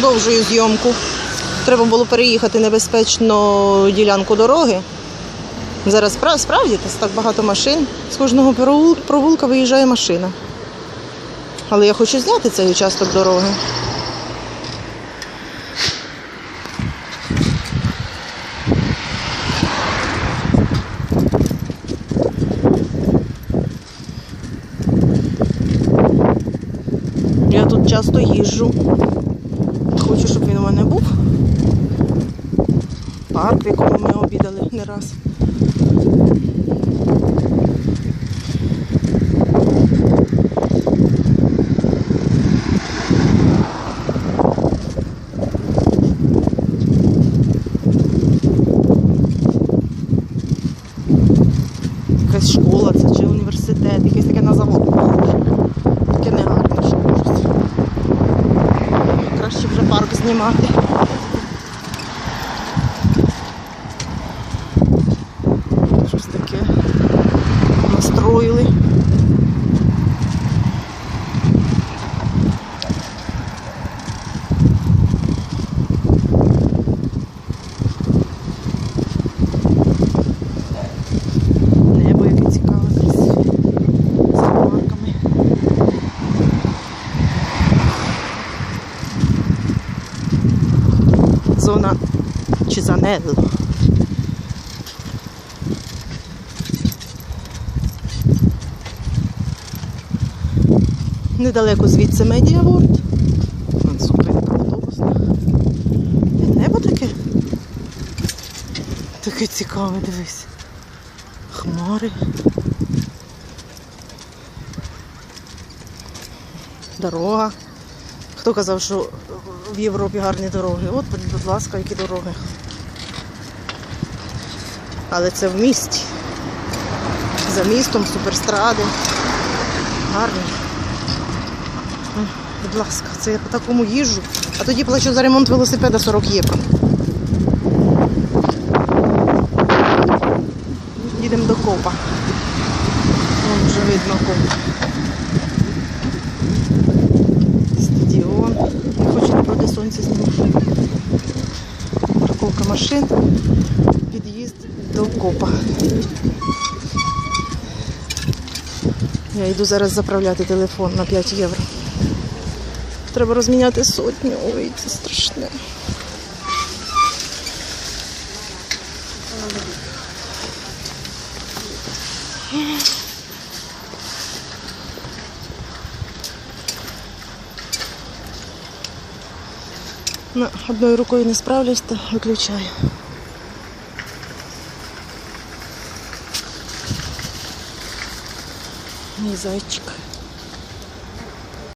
Продовжую зйомку. Треба було переїхати небезпечну ділянку дороги. Зараз справді так багато машин. З кожного провулка виїжджає машина. Але я хочу зняти цей участок дороги. Я тут часто їжджу. Хочу, щоб він у мене був. Парк, якому ми обідали не раз. Якась школа це чи університет, якесь таке на завод. Вже парк знімати. Щось таке настроїли. Небо яке цікаве, красиве. З хмарками. Зона Чизанелло. Недалеко звідси Медіаворд. Зупинка автобусна. І Небо таке. Таке цікаве, дивись. Хмари. Дорога. Хто казав, що в Європі гарні дороги? От, будь ласка, які дороги. Але це в місті. За містом, суперстради. Гарні. Будь ласка, це я по такому їжджу, а тоді плачу за ремонт велосипеда 40 євро. Їдемо до копа. Вон вже видно коп. Напроти сонця знімати. Парковка машин. Під'їзд до копа. Я йду зараз заправляти телефон на 5 євро. Треба розміняти сотню. Ой, це страшне. Ну, одною рукою не справлюсь, то виключаю. Мій зайчик.